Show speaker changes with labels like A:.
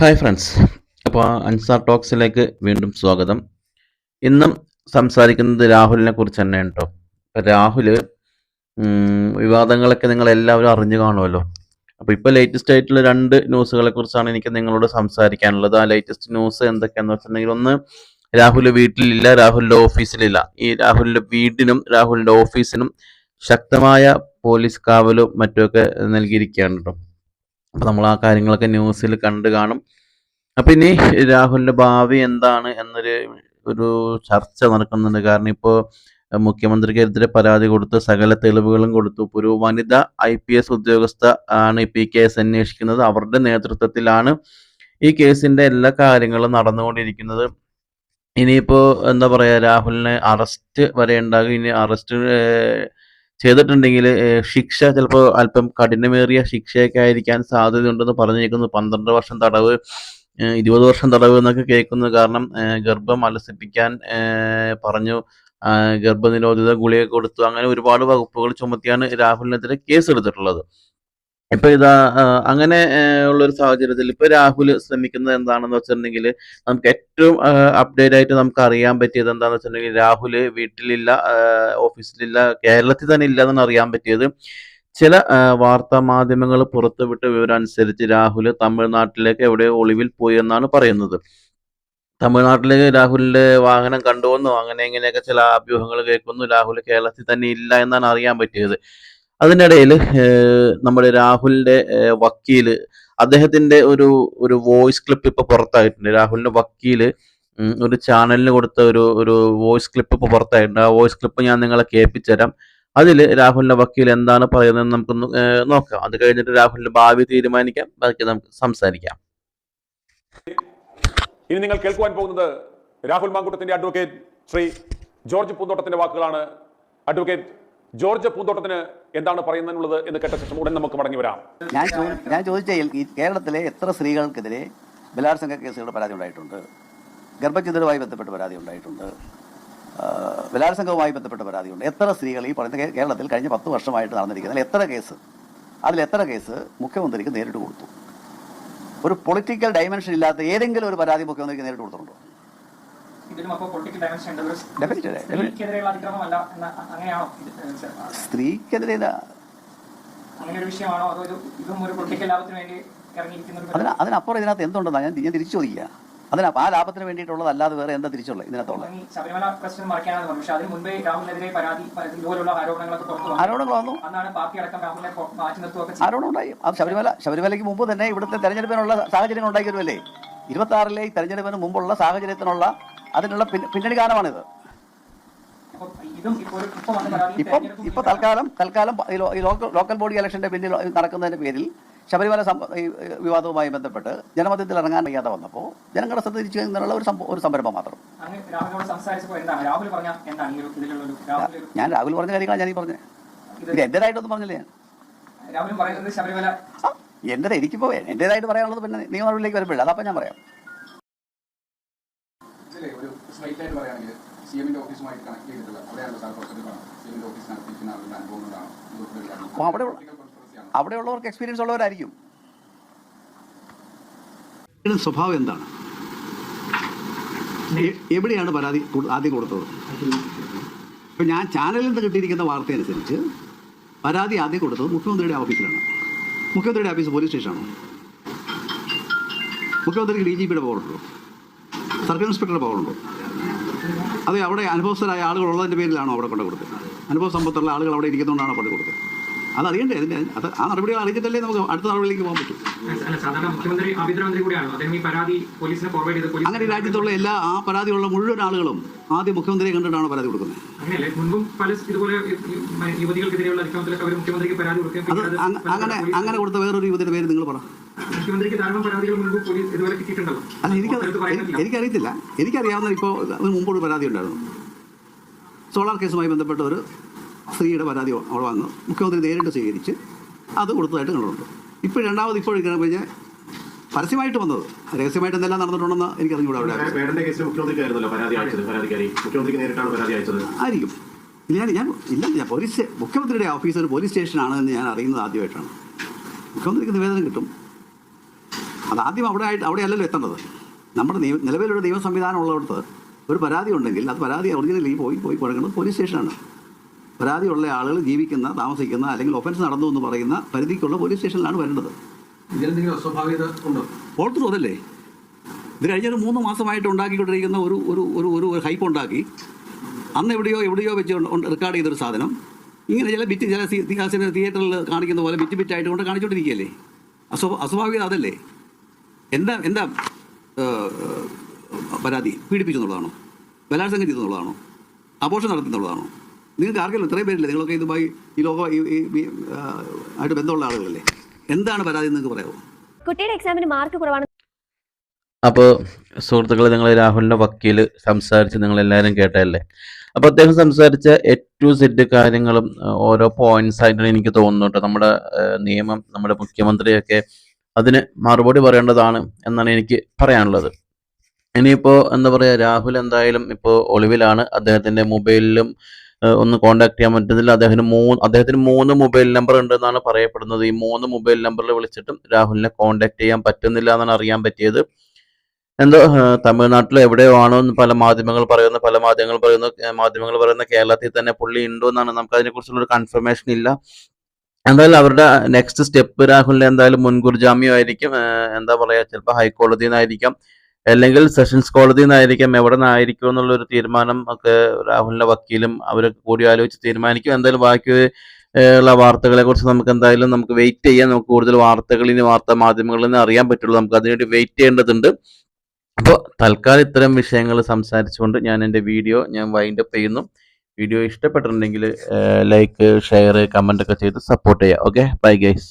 A: Hi friends. അപ്പോൾ അൻസാർ ടോക്സിലേക്ക് വീണ്ടും സ്വാഗതം. ഇന്നും സംസാരിക്കുന്നത് രാഹുലിനെ കുറിച്ച് തന്നെ കേട്ടോ രാഹുൽ വിവാദങ്ങളൊക്കെ നിങ്ങൾ എല്ലാവരും അറിഞ്ഞു കാണുമല്ലോ അപ്പോൾ ഇപ്പോൾ ലേറ്റസ്റ്റ് ആയിട്ടുള്ള രണ്ട് ന്യൂസുകളെ കുറിച്ചാണ് എനിക്ക് നിങ്ങളോട് സംസാരിക്കാനുള്ളത്. ആ ലേറ്റസ്റ്റ് ന്യൂസ് എന്തൊക്കെയാണെന്ന് വെച്ചിട്ടുണ്ടെങ്കിൽ ഒന്ന് രാഹുൽ വീട്ടിലില്ല രാഹുലിന്റെ ഓഫീസിലില്ല. ഈ രാഹുലിന്റെ വീടിനും രാഹുലിന്റെ ഓഫീസിനും ശക്തമായ പോലീസ് കാവലും മറ്റുമൊക്കെ നൽകിയിരിക്കുകയാണ് കേട്ടോ അപ്പോൾ നമ്മൾ ആ കാര്യങ്ങളൊക്കെ ന്യൂസിൽ കണ്ടു കാണും. അപ്പം ഇനി രാഹുലിന്റെ ഭാവി എന്താണ് എന്നൊരു ഒരു ചർച്ച നടക്കുന്നുണ്ട്. കാരണം ഇപ്പോൾ മുഖ്യമന്ത്രിക്കെതിരെ പരാതി കൊടുത്ത് സകല തെളിവുകളും കൊടുത്തു. ഒരു വനിത ഐ പി എസ് ഉദ്യോഗസ്ഥ ആണ് ഇപ്പോൾ ഈ കേസ് അന്വേഷിക്കുന്നത്. അവരുടെ നേതൃത്വത്തിലാണ് ഈ കേസിന്റെ എല്ലാ കാര്യങ്ങളും നടന്നുകൊണ്ടിരിക്കുന്നത്. ഇനിയിപ്പോൾ എന്താ പറയുക രാഹുലിനെ അറസ്റ്റ് വരെ ഉണ്ടാകും. ഇനി അറസ്റ്റ് ചെയ്തിട്ടുണ്ടെങ്കിൽ ശിക്ഷ ചിലപ്പോൾ അല്പം കഠിനമേറിയ ശിക്ഷയൊക്കെ ആയിരിക്കാൻ സാധ്യതയുണ്ടെന്ന് പറഞ്ഞിരിക്കുന്നു. പന്ത്രണ്ട് വർഷം തടവ് ഇരുപത് വർഷം തടവ് എന്നൊക്കെ കേൾക്കുന്നു കാരണം ഗർഭം അലസിപ്പിക്കാൻ പറഞ്ഞു. ഗർഭനിരോധിത ഗുളിക കൊടുത്തു. അങ്ങനെ ഒരുപാട് വകുപ്പുകൾ ചുമത്തിയാണ് രാഹുലിനെതിരെ കേസ് എടുത്തിട്ടുള്ളത് ഇപ്പൊ ഇതാ അങ്ങനെ ഉള്ള ഒരു സാഹചര്യത്തിൽ ഇപ്പൊ രാഹുൽ ശ്രമിക്കുന്നത് എന്താണെന്ന് വെച്ചിട്ടുണ്ടെങ്കിൽ നമുക്ക് ഏറ്റവും അപ്ഡേറ്റ് ആയിട്ട് നമുക്ക് അറിയാൻ പറ്റിയത് എന്താണെന്ന് വെച്ചിട്ടുണ്ടെങ്കിൽ രാഹുൽ വീട്ടിലില്ല ഓഫീസിലില്ല കേരളത്തിൽ തന്നെ ഇല്ല എന്നാണ് അറിയാൻ പറ്റിയത്. ചില വാർത്താ മാധ്യമങ്ങൾ പുറത്തുവിട്ട വിവരം അനുസരിച്ച് രാഹുൽ തമിഴ്നാട്ടിലേക്ക് എവിടെ ഒളിവിൽ പോയി എന്നാണ് പറയുന്നത്. തമിഴ്നാട്ടിലേക്ക് രാഹുലിന്റെ വാഹനം കണ്ടുവന്നു? അങ്ങനെ ഇങ്ങനെയൊക്കെ ചില അഭ്യൂഹങ്ങൾ കേൾക്കുന്നു. രാഹുൽ കേരളത്തിൽ തന്നെ ഇല്ല എന്നാണ് അറിയാൻ പറ്റിയത്. അതിനിടയിൽ നമ്മുടെ രാഹുലിന്റെ വക്കീൽ അദ്ദേഹത്തിന്റെ ഒരു ഒരു വോയിസ് ക്ലിപ്പ് ഇപ്പൊ പുറത്തായിട്ടുണ്ട്. രാഹുലിന്റെ വക്കീൽ ഒരു ചാനലിന് കൊടുത്ത ഒരു ഒരു വോയിസ് ക്ലിപ്പ് ഇപ്പൊ പുറത്തായിട്ടുണ്ട്. ആ വോയിസ് ക്ലിപ്പ് ഞാൻ നിങ്ങളെ കേൾപ്പിച്ചുതരാം. അതിൽ രാഹുലിന്റെ വക്കീൽ എന്താണ് പറയുന്നത് നമുക്കൊന്ന് ഏഹ്, നോക്കാം. അത് കഴിഞ്ഞിട്ട് രാഹുലിന്റെ ഭാവി തീരുമാനിക്കാം. ബാക്കി നമുക്ക് സംസാരിക്കാം.
B: ഇനി നിങ്ങൾ കേൾക്കുവാൻ പോകുന്നത് രാഹുൽ മാങ്കൂട്ടത്തിന്റെ അഡ്വക്കേറ്റ് ശ്രീ ജോർജ് പൂന്തോട്ടത്തിന്റെ വാക്കുകളാണ്. അഡ്വക്കേറ്റ് ജോർജ് പൂന്തോട്ടത്തിന് എന്താണ് പറയുന്നതിനുള്ളത് എന്ന് കേട്ട ശേഷം ഉടൻ നമുക്ക് മടങ്ങി വരാം.
C: ഞാൻ ഞാൻ ചോദിച്ച കേരളത്തിലെ എത്ര സ്ത്രീകൾക്കെതിരെ ബലാത്സംഗ കേസുകളുടെ പരാതി ഉണ്ടായിട്ടുണ്ട്? ഗർഭഛിദ്രവുമായി ബന്ധപ്പെട്ട് പരാതി ഉണ്ടായിട്ടുണ്ട്. ബലാത്സംഗവുമായി ബന്ധപ്പെട്ട് പരാതിയുണ്ട് എത്ര സ്ത്രീകൾ ഈ പറയുന്ന കേരളത്തിൽ കഴിഞ്ഞ പത്ത് വർഷമായിട്ട് നടന്നിരിക്കുന്നത് എത്ര കേസ്? അതിൽ എത്ര കേസ് മുഖ്യമന്ത്രിക്ക് നേരിട്ട് കൊടുത്തു? ഒരു പൊളിറ്റിക്കൽ ഡയമെൻഷൻ ഇല്ലാത്ത ഏതെങ്കിലും ഒരു പരാതി മുഖ്യമന്ത്രിക്ക് നേരിട്ട് കൊടുത്തിട്ടുണ്ടോ? സ്ത്രീക്കെതിരെ അതിന് അതിനപ്പുറം ഇതിനകത്ത് എന്തുണ്ടെന്നാ ഞാൻ ഞാൻ തിരിച്ചു ചോദിക്കുക അതിന് ആ ലാഭത്തിന് വേണ്ടിയിട്ടുള്ളത് അല്ലാതെ വേറെ എന്താ തിരിച്ചുള്ളത്
D: ഇതിനകത്തുള്ള? ശബരിമല പ്രശ്നം മറയ്ക്കാനാണ് പറഞ്ഞു പക്ഷെ അതിന് മുമ്പേ രാഹുലിനെതിരെ പരാതി ഇതുപോലുള്ള ആരോപണങ്ങളൊക്കെ പുറത്തു വന്നു.
C: വന്നു.
D: അന്നാണ് പാർട്ടി അടക്കം രാഹുലിനെ പൊ- മാറ്റി നിർത്തുകയൊക്കെ ചെയ്തത്.
C: ആരോടും ഉണ്ടായി. അത് ശബരിമല ശബരിമലയ്ക്ക് മുമ്പ് തന്നെ ഇവിടുത്തെ തെരഞ്ഞെടുപ്പിനുള്ള സാഹചര്യങ്ങൾ ഉണ്ടായിരുന്നല്ലേ വരുമല്ലേ ഇരുപത്തി ആറിലെ തെരഞ്ഞെടുപ്പിന് മുമ്പുള്ള സാഹചര്യത്തിനുള്ള അതിനുള്ള പിന്ന- പിന്നണി
D: പരാതി
C: ഇപ്പം ഇപ്പൊ തൽക്കാലം തൽക്കാലം ലോക്കൽ ലോക്കൽ ബോഡി ഇലക്ഷന്റെ പിന്നിൽ നടക്കുന്നതിന്റെ പേരിൽ ശബരിമല വിവാദവുമായി ബന്ധപ്പെട്ട് ജനമധ്യത്തിൽ ഇറങ്ങാൻ വയ്യാതെ വന്നപ്പോൾ ജനങ്ങളുടെ ശ്രദ്ധ തിരിച്ചു എന്നുള്ള ഒരു ഒരു സംരംഭം മാത്രം. ഞാൻ രാഹുൽ പറഞ്ഞ കാര്യങ്ങളാണ് ഞാൻ ഈ പറഞ്ഞത് ഇത് എന്റേതായിട്ടൊന്നും പറഞ്ഞില്ലേ ഞാൻ. എന്റേത് എനിക്കിപ്പോ എന്റേതായിട്ട് പറയാനുള്ളത് പിന്നെ നിയമനടപടിയിലേക്ക് വരുമ്പോഴേ അതപ്പം ഞാൻ പറയാം.
E: ഒരു സ്ട്രൈറ്റ് ആയിട്ട് പറയുകയാണെങ്കിൽ സി എമ്മിന്റെ ഓഫീസുമായിട്ട് കണക്ട് ചെയ്തിട്ടുള്ള അവിടെയാണ് സാർ കാണാം സി എമ്മിന്റെ ഓഫീസ് നടത്തിയിരിക്കുന്ന ആളുടെ അനുഭവം കൊണ്ടാണ്
C: അവിടെ അവിടെയുള്ളവർക്ക് എക്സ്പീരിയൻസ് ഉള്ളവരായിരിക്കും. സ്വഭാവം എന്താണ്? എവിടെയാണ് പരാതി ആദ്യം കൊടുത്തത്? ഇപ്പം ഞാൻ ചാനലിൽ നിന്ന് കിട്ടിയിരിക്കുന്ന വാർത്ത അനുസരിച്ച് പരാതി ആദ്യം കൊടുത്തത് മുഖ്യമന്ത്രിയുടെ ഓഫീസിലാണ്. മുഖ്യമന്ത്രിയുടെ ഓഫീസ് പോലീസ് സ്റ്റേഷനാണ്. മുഖ്യമന്ത്രിക്ക് ഡി ജി പിയുടെ പവറുണ്ടോ സർക്കിൾ ഇൻസ്പെക്ടറുടെ പവറുണ്ടോ അതെ അവിടെ അനുഭവസ്ഥരായ ആളുകൾ ഉള്ളതിന്റെ പേരിലാണോ അവിടെ കൊണ്ട് കൊടുക്കുന്നത്? അനുഭവ സമ്പത്തുള്ള ആളുകൾ അവിടെ ഇരിക്കുന്നതുകൊണ്ടാണോ കൊണ്ട് കൊടുത്തത് അതറിയണ്ടേ അതിന്റെ അത് ആ നടപടികൾ അറിയിച്ചിട്ടല്ലേ നമുക്ക് അടുത്ത നടപടിയിലേക്ക് പോകാൻ പറ്റും. അങ്ങനെ രാജ്യത്തുള്ള എല്ലാ ആ പരാതിയുള്ള മുഴുവൻ ആളുകളും ആദ്യം മുഖ്യമന്ത്രിയെ കണ്ടിട്ടാണ് പരാതി കൊടുക്കുന്നത്. അത്
F: അത്
C: അങ്ങനെ അങ്ങനെ കൊടുത്ത വേറൊരു യുവതിയുടെ പേര് നിങ്ങൾ പറ.
F: മുഖ്യമന്ത്രിക്ക് ധാരാളം പരാതികൾ മുൻപ് പോലീസ് കിട്ടിയിട്ടുണ്ടല്ലോ.
C: അല്ല എനിക്ക് എനിക്കറിയത്തില്ല. എനിക്കറിയാവുന്ന ഇപ്പോൾ അതിന് മുമ്പൊരു പരാതി ഉണ്ടായിരുന്നു. സോളാർ കേസുമായി ബന്ധപ്പെട്ട ഒരു സ്ത്രീയുടെ പരാതി അവിടെ വന്നു. മുഖ്യമന്ത്രി നേരിട്ട് സ്വീകരിച്ച് അത് കൊടുത്തതായിട്ട് കണ്ടിട്ടുണ്ട്. ഇപ്പോൾ രണ്ടാമത് ഇപ്പോൾ ഇങ്ങനെ കഴിഞ്ഞാൽ പരസ്യമായിട്ട് വന്നത്. രഹസ്യമായിട്ട് എന്തെല്ലാം നടന്നിട്ടുണ്ടെന്ന് അവിടെ.
G: പരാതിക്കാരി മുഖ്യമന്ത്രിക്ക് നേരിട്ടാണ്
C: ആയിരിക്കും. ഇല്ല ഞാൻ ഞാൻ ഇല്ല ഞാൻ പോലീസ് മുഖ്യമന്ത്രിയുടെ ഓഫീസ് ഒരു പോലീസ് സ്റ്റേഷനാണ് എന്ന് ഞാൻ അറിയുന്നത് ആദ്യമായിട്ടാണ്. മുഖ്യമന്ത്രിക്ക് നിവേദനം കിട്ടും. അത് ആദ്യം അവിടെ ആയിട്ട് അവിടെ അല്ലല്ലോ എത്തേണ്ടത്. നമ്മുടെ നിയമ നിലവിലൊരു നിയമ സംവിധാനം ഉള്ളിടത്ത് ഒരു പരാതി ഉണ്ടെങ്കിൽ അത് പരാതി ഒറിജിനലി പോയി പോയി കൊടുക്കുന്നത് പോലീസ് സ്റ്റേഷനാണ്. പരാതിയുള്ള ആളുകൾ ജീവിക്കുന്ന താമസിക്കുന്ന അല്ലെങ്കിൽ ഒഫൻസ് നടന്നു എന്ന് പറയുന്ന പരിധിക്കുള്ള പോലീസ് സ്റ്റേഷനിലാണ് വരേണ്ടത്. ഓർത്തു അതല്ലേ ഇത് കഴിഞ്ഞൊരു മൂന്ന് മാസമായിട്ട് ഉണ്ടാക്കിക്കൊണ്ടിരിക്കുന്ന ഒരു ഒരു ഒരു ഒരു ഒരു ഹൈപ്പ് ഉണ്ടാക്കി. അന്ന് എവിടെയോ എവിടെയോ വെച്ച് റെക്കോർഡ് ചെയ്തൊരു സാധനം. ഇങ്ങനെ ചില ബിറ്റ് ചില തിയേറ്ററിൽ കാണിക്കുന്ന പോലെ ബിറ്റ് ബിറ്റായിട്ട് കൊണ്ട് കാണിച്ചുകൊണ്ടിരിക്കുകയല്ലേ അസ്വ അസ്വാഭാവികത അതല്ലേ? എന്താ എന്താ പരാതി? പീഡിപ്പിച്ചു എന്നുള്ളതാണോ ബലാത്സംഗം ചെയ്തു എന്നുള്ളതാണോ ആഘോഷം നടത്തി എന്നുള്ളതാണോ നിങ്ങൾക്ക് ആർക്കെങ്കിലും ഇത്രയും പേരില്ലേ? നിങ്ങളൊക്കെ ഇതുമായി ഈ ലോക ആയിട്ട് ബന്ധമുള്ള ആളുകളല്ലേ? എന്താണ് പരാതി എന്ന് നിങ്ങൾക്ക് പറയാമോ
H: കുട്ടിയുടെ എക്സാമിന് മാർക്ക് കുറവാണ്.
A: അപ്പോൾ സുഹൃത്തുക്കളെ നിങ്ങൾ രാഹുലിന്റെ വക്കീൽ സംസാരിച്ച് നിങ്ങളെല്ലാവരും കേട്ടതല്ലേ? അപ്പോൾ അദ്ദേഹം സംസാരിച്ച ടു സെഡ് കാര്യങ്ങളും ഓരോ പോയിന്റ്സ് ആയിട്ടാണ് എനിക്ക് തോന്നുന്നുണ്ട് കേട്ടോ. നമ്മുടെ നിയമം നമ്മുടെ മുഖ്യമന്ത്രിയൊക്കെ അതിന് മറുപടി പറയേണ്ടതാണ് എന്നാണ് എനിക്ക് പറയാനുള്ളത്. ഇനിയിപ്പോൾ എന്താ പറയുക രാഹുൽ എന്തായാലും ഇപ്പോൾ ഒളിവിലാണ്. അദ്ദേഹത്തിന്റെ മൊബൈലിലും ഒന്ന് കോൺടാക്ട് ചെയ്യാൻ പറ്റുന്നില്ല. അദ്ദേഹത്തിന് മൂന്ന് അദ്ദേഹത്തിന് മൂന്ന് മൊബൈൽ നമ്പർ ഉണ്ട് എന്നാണ് പറയപ്പെടുന്നത്. ഈ മൂന്ന് മൊബൈൽ നമ്പറിൽ വിളിച്ചിട്ടും രാഹുലിനെ കോൺടാക്ട് ചെയ്യാൻ പറ്റുന്നില്ല എന്നാണ് അറിയാൻ പറ്റിയത്. എന്തോ തമിഴ്നാട്ടിലോ എവിടെയോ ആണോ എന്ന് പല മാധ്യമങ്ങൾ പറയുന്നു പല മാധ്യമങ്ങൾ പറയുന്നു മാധ്യമങ്ങൾ പറയുന്ന കേരളത്തിൽ തന്നെ പുള്ളി ഉണ്ടോ എന്നാണ്. നമുക്ക് അതിനെക്കുറിച്ചുള്ള ഒരു കൺഫർമേഷൻ ഇല്ല. എന്തായാലും അവരുടെ നെക്സ്റ്റ് സ്റ്റെപ്പ് രാഹുലിന്റെ എന്തായാലും മുൻകൂർ ജാമ്യം ആയിരിക്കും എന്താ പറയാ ചിലപ്പോൾ ഹൈക്കോടതിയിൽ നിന്നായിരിക്കാം. അല്ലെങ്കിൽ സെഷൻസ് കോടതിയിൽ നിന്നായിരിക്കാം എവിടെ നിന്നായിരിക്കും എന്നുള്ള ഒരു തീരുമാനം ഒക്കെ രാഹുലിന്റെ വക്കീലും അവരൊക്കെ കൂടി ആലോചിച്ച് തീരുമാനിക്കും. എന്തായാലും ബാക്കി ഉള്ള വാർത്തകളെ കുറിച്ച് നമുക്ക് എന്തായാലും നമുക്ക് വെയിറ്റ് ചെയ്യാം. നമുക്ക് കൂടുതൽ വാർത്തകളിൽ നിന്ന് വാർത്താ മാധ്യമങ്ങളിൽ നിന്ന് അറിയാൻ പറ്റുള്ളൂ. നമുക്ക് അതിനുവേണ്ടി വെയിറ്റ് ചെയ്യേണ്ടതുണ്ട്. അപ്പോൾ തൽക്കാലം ഇത്തരം വിഷയങ്ങൾ സംസാരിച്ചുകൊണ്ട് ഞാൻ എന്റെ വീഡിയോ ഞാൻ വൈൻഡപ്പ് ചെയ്യുന്നു. വീഡിയോ ഇഷ്ടപ്പെട്ടിട്ടുണ്ടെങ്കിൽ ലൈക്ക് ഷെയർ കമന്റ് ഒക്കെ ചെയ്ത് സപ്പോർട്ട് ചെയ്യുക ഓക്കെ ബൈ ഗൈസ്